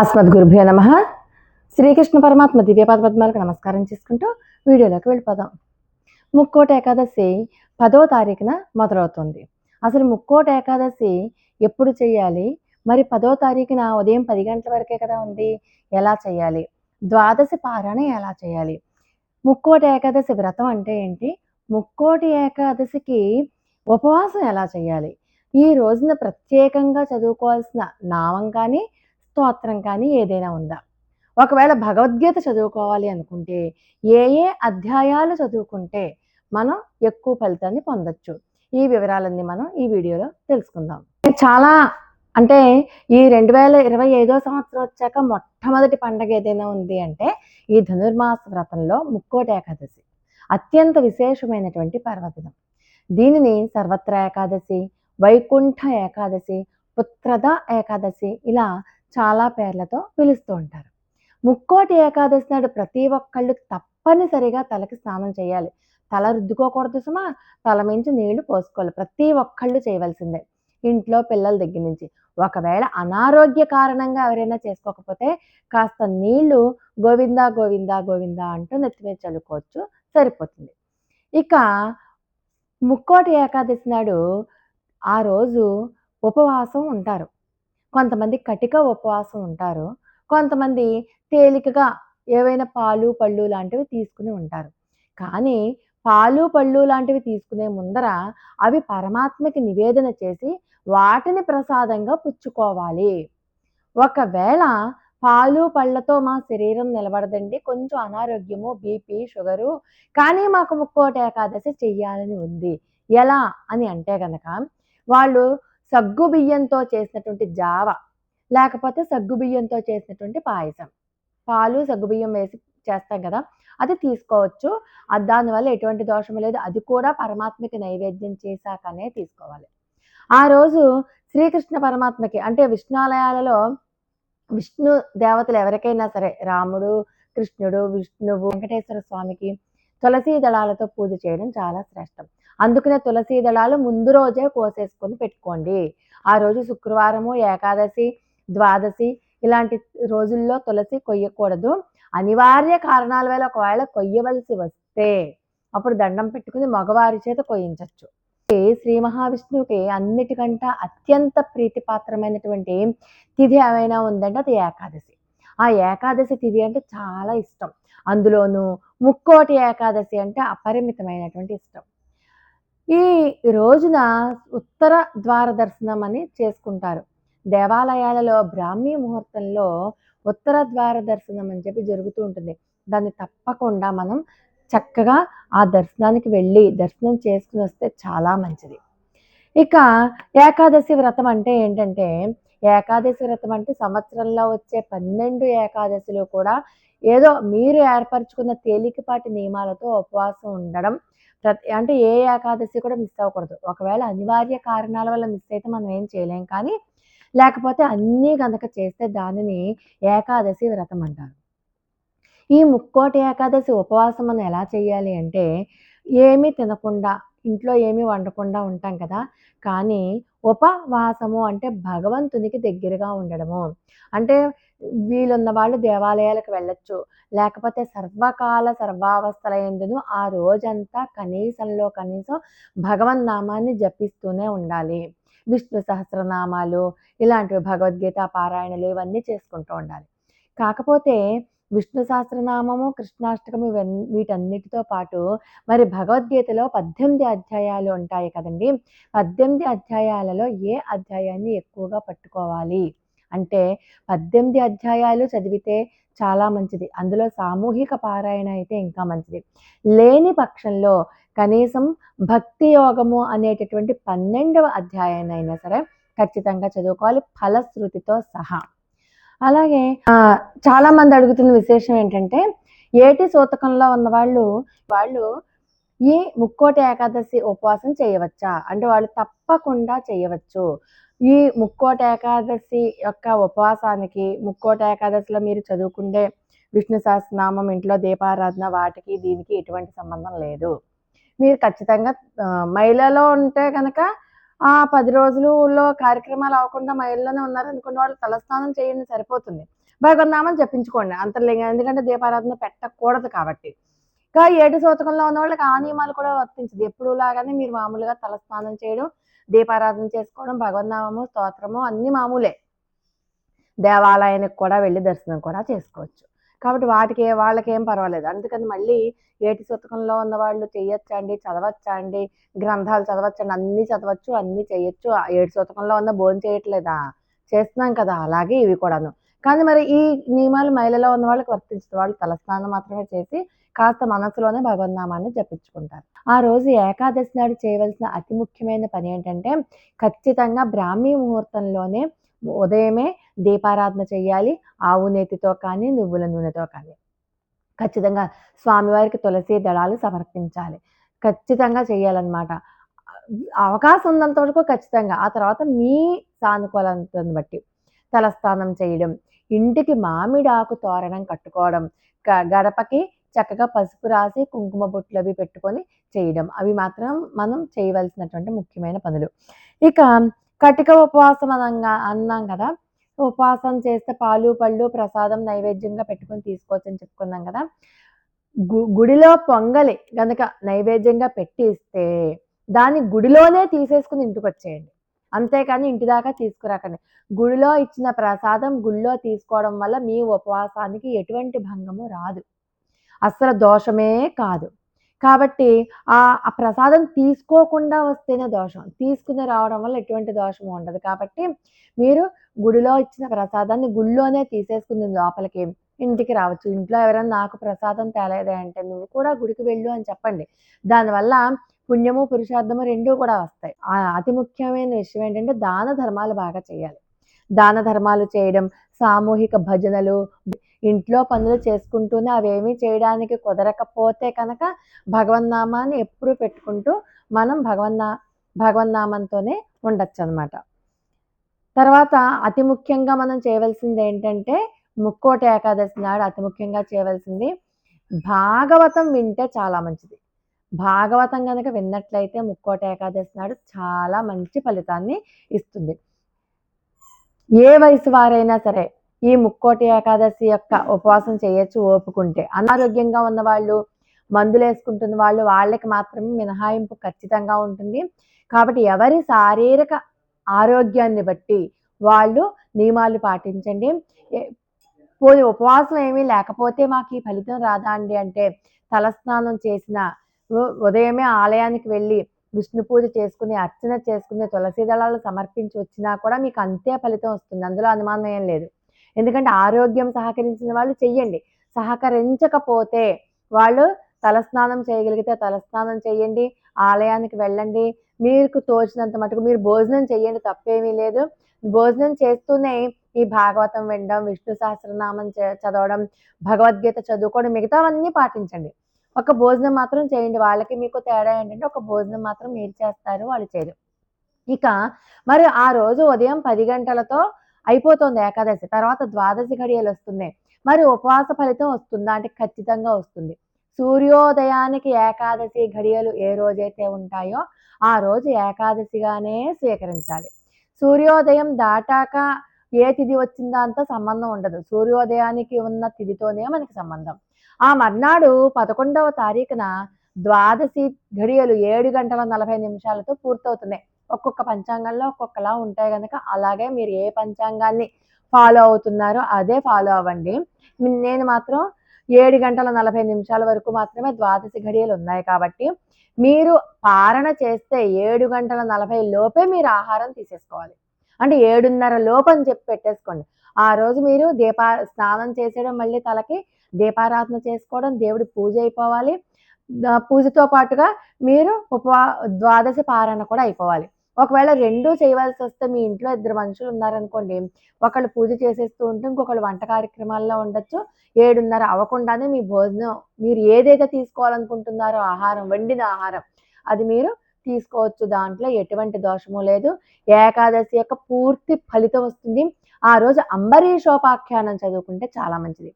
అస్మద్గురుభ్యో నమ. శ్రీకృష్ణ పరమాత్మ దివ్యపాద పద్మాలకు నమస్కారం చేసుకుంటూ వీడియోలోకి వెళ్ళిపోదాం. ముక్కోటి ఏకాదశి పదో తారీఖున మొదలవుతుంది. అసలు ముక్కోట ఏకాదశి ఎప్పుడు చేయాలి? మరి పదో తారీఖున ఉదయం పది గంటల వరకే కదా ఉంది? ఎలా చేయాలి? ద్వాదశి పారాయణ ఎలా చేయాలి? ముక్కోటి ఏకాదశి వ్రతం అంటే ఏంటి? ముక్కోటి ఏకాదశికి ఉపవాసం ఎలా చేయాలి? ఈ రోజున ప్రత్యేకంగా చదువుకోవాల్సిన నామం కానీ స్తోత్రం కానీ ఏదైనా ఉందా? ఒకవేళ భగవద్గీత చదువుకోవాలి అనుకుంటే ఏ ఏ అధ్యాయాలు చదువుకుంటే మనం ఎక్కువ ఫలితాన్ని పొందొచ్చు. ఈ వివరాలన్నీ మనం ఈ వీడియోలో తెలుసుకుందాం. చాలా అంటే ఈ రెండు వేల ఇరవై ఐదో సంవత్సరం వచ్చాక మొట్టమొదటి పండగ ఏదైనా ఉంది అంటే ఈ ధనుర్మాస వ్రతంలో ముక్కోటి ఏకాదశి. అత్యంత విశేషమైనటువంటి పర్వదినం. దీనిని సర్వత్ర ఏకాదశి వైకుంఠ ఏకాదశి పుత్రద ఏకాదశి ఇలా చాలా పేర్లతో పిలుస్తూ ఉంటారు. ముక్కోటి ఏకాదశి నాడు ప్రతి ఒక్కళ్ళు తప్పనిసరిగా తలకి స్నానం చేయాలి. తల రుద్దుకోకూడదు సుమా తల మించి నీళ్ళు పోసుకోవాలి. ప్రతి ఒక్కళ్ళు చేయవలసిందే. ఇంట్లో పిల్లల దగ్గర నుంచి. ఒకవేళ అనారోగ్య కారణంగా ఎవరైనా చేసుకోకపోతే కాస్త నీళ్ళు గోవిందా గోవిందా గోవిందా అంటూ నెత్తి మీద చల్లుకోవచ్చు. సరిపోతుంది. ఇక ముక్కోటి ఏకాదశి నాడు ఆ రోజు ఉపవాసం ఉంటారు. కొంతమంది కటిక ఉపవాసం ఉంటారు. కొంతమంది తేలికగా ఏవైనా పాలు పళ్ళు లాంటివి తీసుకుని ఉంటారు. కానీ పాలు పళ్ళు లాంటివి తీసుకునే ముందర అవి పరమాత్మకి నివేదన చేసి వాటిని ప్రసాదంగా పుచ్చుకోవాలి. ఒకవేళ పాలు పళ్ళతో మా శరీరం నిలబడదండి. కొంచెం అనారోగ్యము బీపీ షుగరు కానీ మాకు ముక్కోటి ఏకాదశి చెయ్యాలని ఉంది. ఎలా అని అంటే గనక వాళ్ళు సగ్గుబియ్యంతో చేసినటువంటి జావ లేకపోతే సగ్గుబియ్యంతో చేసినటువంటి పాయసం. పాలు సగ్గుబియ్యం వేసి చేస్తాం కదా అది తీసుకోవచ్చు. అది దానివల్ల ఎటువంటి దోషం లేదు. అది కూడా పరమాత్మకి నైవేద్యం చేశాకనే తీసుకోవాలి. ఆ రోజు శ్రీకృష్ణ పరమాత్మకి అంటే విష్ణాలయాలలో విష్ణు దేవతలు ఎవరికైనా సరే రాముడు కృష్ణుడు విష్ణువు వెంకటేశ్వర స్వామికి తులసీ దళాలతో పూజ చేయడం చాలా శ్రేష్టం. అందుకనే తులసీ దళాలు ముందు రోజే కోసేసుకొని పెట్టుకోండి. ఆ రోజు శుక్రవారము ఏకాదశి ద్వాదశి ఇలాంటి రోజుల్లో తులసి కొయ్యకూడదు. అనివార్య కారణాల వల్ల ఒకవేళ కొయ్యవలసి వస్తే అప్పుడు దండం పెట్టుకుని మగవారి చేత కొయ్యించవచ్చు శ్రీ మహావిష్ణువుకి అన్నిటికంట అత్యంత ప్రీతిపాత్రమైనటువంటి తిథి ఏమైనా ఉందంటే అది ఏకాదశి. ఆ ఏకాదశి తిథి అంటే చాలా ఇష్టం. అందులోనూ ముక్కోటి ఏకాదశి అంటే అపరిమితమైనటువంటి ఇష్టం. ఈ రోజున ఉత్తర ద్వార దర్శనం అని చేసుకుంటారు. దేవాలయాలలో బ్రాహ్మీ ముహూర్తంలో ఉత్తర ద్వార దర్శనం అని చెప్పి జరుగుతూ ఉంటుంది. దాన్ని తప్పకుండా మనం చక్కగా ఆ దర్శనానికి వెళ్ళి దర్శనం చేసుకుని వస్తే చాలా మంచిది. ఇక ఏకాదశి వ్రతం అంటే ఏంటంటే ఏకాదశి వ్రతం అంటే సంవత్సరంలో వచ్చే పన్నెండు ఏకాదశిలో కూడా ఏదో మీరు ఏర్పరచుకున్న తేలికపాటి నియమాలతో ఉపవాసం ఉండడం. ప్రతి అంటే ఏ ఏకాదశి కూడా మిస్ అవ్వకూడదు. ఒకవేళ అనివార్య కారణాల వల్ల మిస్ అయితే మనం ఏం చేయలేం. కానీ లేకపోతే అన్నీ కనుక చేస్తే దానిని ఏకాదశి వ్రతం అంటారు. ఈ ముక్కోటి ఏకాదశి ఉపవాసం మనం ఎలా చేయాలి అంటే ఏమీ తినకుండా ఇంట్లో ఏమీ వండకుండా ఉంటాం కదా. కానీ ఉపవాసము అంటే భగవంతునికి దగ్గరగా ఉండడము. అంటే వీలున్న వాళ్ళు దేవాలయాలకు వెళ్ళొచ్చు. లేకపోతే సర్వకాల సర్వావస్థల ఎందును ఆ రోజంతా కనీసంలో కనీసం భగవన్ నామాన్ని జపిస్తూనే ఉండాలి. విష్ణు సహస్రనామాలు ఇలాంటివి భగవద్గీత పారాయణలు ఇవన్నీ చేసుకుంటూ ఉండాలి. కాకపోతే విష్ణు సహస్రనామము కృష్ణాష్టకము వీటన్నిటితో పాటు మరి భగవద్గీతలో పద్దెనిమిది అధ్యాయాలు ఉంటాయి కదండి. పద్దెనిమిది అధ్యాయాలలో ఏ అధ్యాయాన్ని ఎక్కువగా పట్టుకోవాలి? అంటే పద్దెనిమిది అధ్యాయాలు చదివితే చాలా మంచిది. అందులో సామూహిక పారాయణ అయితే ఇంకా మంచిది. లేని పక్షంలో కనీసం భక్తి యోగము అనేటటువంటి పన్నెండవ అధ్యాయాన్ని అయినా సరే ఖచ్చితంగా చదువుకోవాలి. ఫలశ్రుతితో సహా. అలాగే చాలా మంది అడుగుతున్న విశేషం ఏంటంటే ఏటి సూతకంలో ఉన్న వాళ్ళు వాళ్ళు ఈ ముక్కోటి ఏకాదశి ఉపవాసం చేయవచ్చా? అంటే వాళ్ళు తప్పకుండా చేయవచ్చు. ఈ ముక్కోటి ఏకాదశి యొక్క ఉపవాసానికి ముక్కోటి ఏకాదశిలో మీరు చదువుకుంటే విష్ణు సహస్రనామం ఇంట్లో దీపారాధన వాటికి దీనికి ఎటువంటి సంబంధం లేదు. మీరు ఖచ్చితంగా మహిళలో ఉంటే కనుక ఆ పది రోజులలో కార్యక్రమాలు అవ్వకుండా మా ఇల్లు ఉన్నారు. ఉన్నారనుకున్న వాళ్ళు తలస్నానం చేయండి సరిపోతుంది. భగవన్నామం చెప్పించుకోండి. అంతర్లింగం. ఎందుకంటే దీపారాధన పెట్టకూడదు కాబట్టి. ఇంకా ఏడు సోతకంలో ఉన్న వాళ్ళకి ఆ నియమాలు కూడా వర్తించదు. ఎప్పుడు లాగానే మీరు మామూలుగా తలస్నానం చేయడం దీపారాధన చేసుకోవడం భగవన్నామము స్తోత్రము అన్ని మామూలే. దేవాలయానికి కూడా వెళ్ళి దర్శనం కూడా చేసుకోవచ్చు. కాబట్టి వాటికి వాళ్ళకి ఏం పర్వాలేదు. అందుకని మళ్ళీ ఏటి శతకంలో ఉన్న వాళ్ళు చెయ్యొచ్చండి చదవచ్చండి గ్రంథాలు చదవచ్చండి అన్నీ చదవచ్చు అన్నీ చేయొచ్చు ఆ ఏడు శతకంలో ఉన్న భోజనం చేయట్లేదా? చేస్తున్నాం కదా అలాగే ఇవి కూడాను. కానీ మరి ఈ నియమాలు మహిళలో ఉన్న వాళ్ళకి వర్తించదు. వాళ్ళు తలస్నానం మాత్రమే చేసి కాస్త మనసులోనే భగవన్నామాన్ని జపించుకుంటారు. ఆ రోజు ఏకాదశి నాడు చేయవలసిన అతి ముఖ్యమైన పని ఏంటంటే ఖచ్చితంగా బ్రాహ్మీ ముహూర్తంలోనే ఉదయమే దీపారాధన చేయాలి ఆవు నేతితో కానీ నువ్వుల నూనెతో కానీ. ఖచ్చితంగా స్వామివారికి తులసి దళాలు సమర్పించాలి. ఖచ్చితంగా చేయాలన్నమాట. అవకాశం ఉన్నంత వరకు ఖచ్చితంగా. ఆ తర్వాత మీ సానుకూలతను బట్టి తలస్నానం చేయడం ఇంటికి మామిడాకు తోరణం కట్టుకోవడం గ- గడపకి చక్కగా పసుపు రాసి కుంకుమ బొట్లు అవి పెట్టుకొని చేయడం. అవి మాత్రం మనం చేయవలసినటువంటి ముఖ్యమైన పనులు. ఇక కటిక ఉపవాసం అనంగా అన్నాం కదా. ఉపవాసం చేస్తే పాలు పళ్ళు ప్రసాదం నైవేద్యంగా పెట్టుకొని తీసుకోవచ్చు అని చెప్పుకున్నాం కదా. గు గుడిలో పొంగలి కనుక నైవేద్యంగా పెట్టి ఇస్తే దాన్ని గుడిలోనే తీసేసుకుని ఇంటికి వచ్చేయండి. అంతేకాని ఇంటి దాకా తీసుకురాకండి. గుడిలో ఇచ్చిన ప్రసాదం గుడిలో తీసుకోవడం వల్ల మీ ఉపవాసానికి ఎటువంటి భంగము రాదు. అస్సలు దోషమే కాదు. కాబట్టి ఆ ఆ ప్రసాదం తీసుకోకుండా వస్తేనే దోషం. తీసుకుని రావడం వల్ల ఎటువంటి దోషము ఉండదు. కాబట్టి మీరు గుడిలో ఇచ్చిన ప్రసాదాన్ని గుడిలోనే తీసేసుకుని లోపలికి ఇంటికి రావచ్చు. ఇంట్లో ఎవరైనా నాకు ప్రసాదం తేలేదే అంటే నువ్వు కూడా గుడికి వెళ్ళు అని చెప్పండి. దానివల్ల పుణ్యము పురుషార్థము రెండూ కూడా వస్తాయి. ఆ అతి ముఖ్యమైన విషయం ఏంటంటే దాన ధర్మాలు బాగా చేయాలి. దాన ధర్మాలు చేయడం సామూహిక భజనలు ఇంట్లో పనులు చేసుకుంటూనే అవేమీ చేయడానికి కుదరకపోతే కనుక భగవన్నామాన్ని ఎప్పుడు పెట్టుకుంటూ మనం భగవన్నా భగవన్నామంతోనే ఉండొచ్చు అనమాట తర్వాత అతి ముఖ్యంగా మనం చేయవలసింది ఏంటంటే ముక్కోటి ఏకాదశి నాడు అతి ముఖ్యంగా చేయవలసింది భాగవతం వింటే చాలా మంచిది. భాగవతం కనుక విన్నట్లయితే ముక్కోట ఏకాదశి నాడు చాలా మంచి ఫలితాన్ని ఇస్తుంది. ఏ వయసు వారైనా సరే ఈ ముక్కోటి ఏకాదశి యొక్క ఉపవాసం చేయొచ్చు ఓపుకుంటే అనారోగ్యంగా ఉన్న వాళ్ళు మందులు వేసుకుంటున్న వాళ్ళు వాళ్ళకి మాత్రమే మినహాయింపు ఖచ్చితంగా ఉంటుంది. కాబట్టి ఎవరి శారీరక ఆరోగ్యాన్ని బట్టి వాళ్ళు నియమాలు పాటించండి. పోయి పోనీ ఉపవాసం ఏమీ లేకపోతే మాకు ఈ ఫలితం రాదా అండి అంటే తలస్నానం చేసిన ఉ- ఉదయమే ఆలయానికి వెళ్ళి విష్ణు పూజ చేసుకుని అర్చన చేసుకుని తులసి దళాలు సమర్పించి వచ్చినా కూడా మీకు అంతే ఫలితం వస్తుంది. అందులో అనుమానం ఏం లేదు. ఎందుకంటే ఆరోగ్యం సహకరించిన వాళ్ళు చెయ్యండి. సహకరించకపోతే వాళ్ళు తలస్నానం చేయగలిగితే తలస్నానం చేయండి ఆలయానికి వెళ్ళండి. మీకు తోచినంత మటుకు మీరు భోజనం చేయండి తప్పేమీ లేదు. భోజనం చేస్తూనే ఈ భాగవతం వినడం విష్ణు సహస్రనామం చదవడం భగవద్గీత చదువుకోవడం మిగతావన్నీ పాటించండి. ఒక భోజనం మాత్రం చేయండి. వాళ్ళకి మీకు తేడా ఏంటంటే ఒక భోజనం మాత్రం మీరు చేస్తారు వాళ్ళు చేయరు. ఇక మరి ఆ రోజు ఉదయం పది గంటలతో అయిపోతుంది ఏకాదశి. తర్వాత ద్వాదశి ఘడియలు వస్తున్నాయి. మరి ఉపవాస ఫలితం వస్తుందా? అంటే ఖచ్చితంగా వస్తుంది. సూర్యోదయానికి ఏకాదశి ఘడియలు ఏ రోజైతే ఉంటాయో ఆ రోజు ఏకాదశిగానే స్వీకరించాలి. సూర్యోదయం దాటాక ఏ తిథి వచ్చిందా అంత సంబంధం ఉండదు. సూర్యోదయానికి ఉన్న తిథితోనే మనకి సంబంధం. ఆ మర్నాడు పదకొండవ తారీఖున ద్వాదశి ఘడియలు ఏడు గంటల నలభై నిమిషాలతో పూర్తవుతున్నాయి. ఒక్కొక్క పంచాంగంలో ఒక్కొక్కలా ఉంటాయి కనుక అలాగే మీరు ఏ పంచాంగాన్ని ఫాలో అవుతున్నారో అదే ఫాలో అవ్వండి. నేను మాత్రం ఏడు గంటల నలభై నిమిషాల వరకు మాత్రమే ద్వాదశి ఘడియలు ఉన్నాయి కాబట్టి మీరు పారణ చేస్తే ఏడు గంటల నలభై లోపే మీరు ఆహారం తీసేసుకోవాలి. అంటే ఏడున్నర లోపు అని చెప్పి పెట్టేసుకోండి. ఆ రోజు మీరు దీపా స్నానం చేసేయడం మళ్ళీ తలకి దీపారాధన చేసుకోవడం దేవుడి పూజ అయిపోవాలి. పూజతో పాటుగా మీరు ఉపవా ద్వాదశి పారాయణ కూడా అయిపోవాలి. ఒకవేళ రెండు చేయవలసి వస్తే మీ ఇంట్లో ఇద్దరు మనుషులు ఉన్నారనుకోండి ఒకళ్ళు పూజ చేసేస్తూ ఉంటే ఇంకొకళ్ళు వంట కార్యక్రమాల్లో ఉండొచ్చు. ఏడున్నర అవ్వకుండానే మీ భోజనం మీరు ఏదైతే తీసుకోవాలనుకుంటున్నారో ఆహారం వండిన ఆహారం అది మీరు తీసుకోవచ్చు. దాంట్లో ఎటువంటి దోషము లేదు. ఏకాదశి యొక్క పూర్తి ఫలితం వస్తుంది. ఆ రోజు అంబరీషోపాఖ్యానం చదువుకుంటే చాలా మంచిది.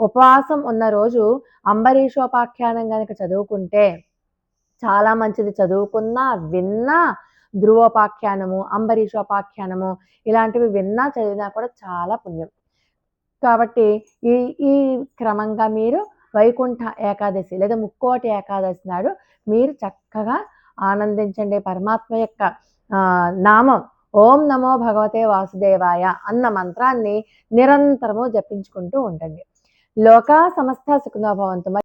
ఉపవాసం ఉన్న రోజు అంబరీషోపాఖ్యానం కనుక చదువుకుంటే చాలా మంచిది. చదువుకున్నా విన్నా ధ్రువోపాఖ్యానము అంబరీషోపాఖ్యానము ఇలాంటివి విన్నా చదివినా కూడా చాలా పుణ్యం. కాబట్టి ఈ ఈ క్రమంగా మీరు వైకుంఠ ఏకాదశి లేదా ముక్కోటి ఏకాదశి నాడు మీరు చక్కగా ఆనందించండి. పరమాత్మ యొక్క నామం ఓం నమో భగవతే వాసుదేవాయ అన్న మంత్రాన్ని నిరంతరము జపించుకుంటూ ఉండండి. లోకా సమస్త సుఖనోభవంతు